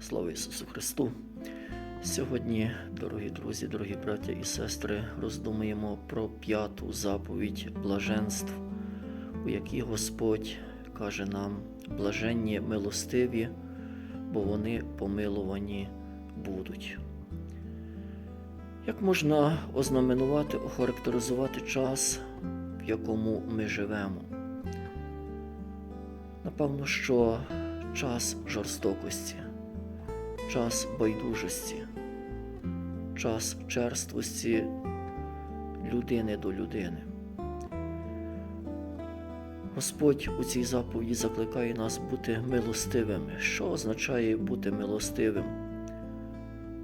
Слава Ісусу Христу! Сьогодні, дорогі друзі, дорогі браття і сестри, роздумуємо про п'яту заповідь блаженств, у якій Господь каже нам: блаженні милостиві, бо вони помилувані будуть. Як можна ознаменувати, охарактеризувати час, в якому ми живемо? Напевно, що час жорстокості, час байдужості, час черствості людини до людини. Господь у цій заповіді закликає нас бути милостивими. Що означає бути милостивим?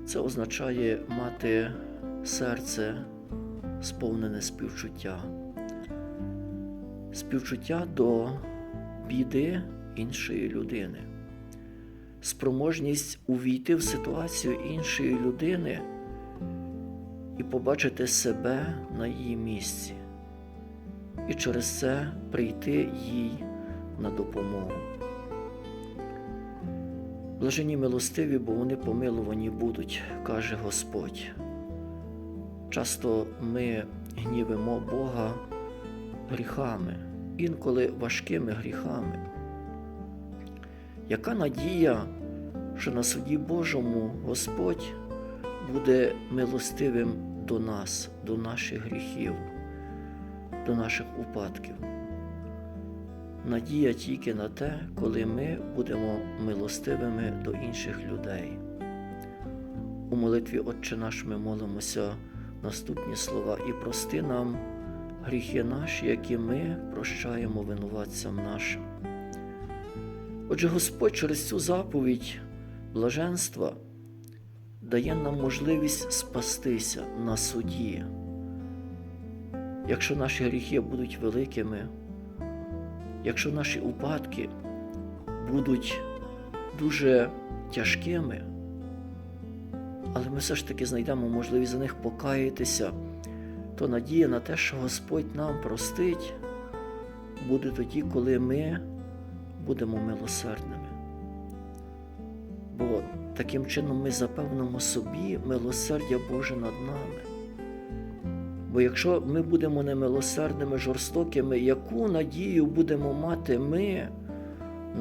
Це означає мати серце сповнене співчуття, співчуття до біди іншої людини, спроможність увійти в ситуацію іншої людини і побачити себе на її місці, і через це прийти їй на допомогу. Блажені милостиві, бо вони помилувані будуть, каже Господь. Часто ми гнівимо Бога гріхами, інколи важкими гріхами. Яка надія, що на суді Божому Господь буде милостивим до нас, до наших гріхів, до наших упадків? Надія тільки на те, коли ми будемо милостивими до інших людей. У молитві Отче наш ми молимося наступні слова і прости нам гріхи наші, які ми прощаємо винуватцям нашим. Отже, Господь через цю заповідь блаженства дає нам можливість спастися на суді. Якщо наші гріхи будуть великими, якщо наші упадки будуть дуже тяжкими, але ми все ж таки знайдемо можливість за них покаятися, то надія на те, що Господь нам простить, буде тоді, коли ми будемо милосердними. Бо таким чином ми запевнимо собі милосердя Боже над нами. Бо якщо ми будемо немилосердними, жорстокими, яку надію будемо мати ми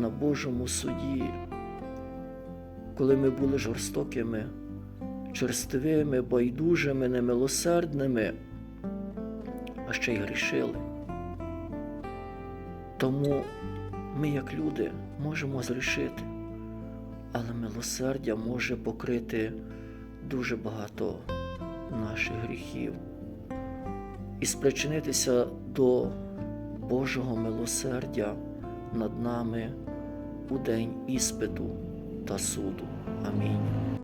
на Божому суді, коли ми були жорстокими, черствими, байдужими, немилосердними, а ще й грішили. Тому ми, як люди, можемо зрішити, але милосердя може покрити дуже багато наших гріхів і спричинитися до Божого милосердя над нами у день іспиту та суду. Амінь.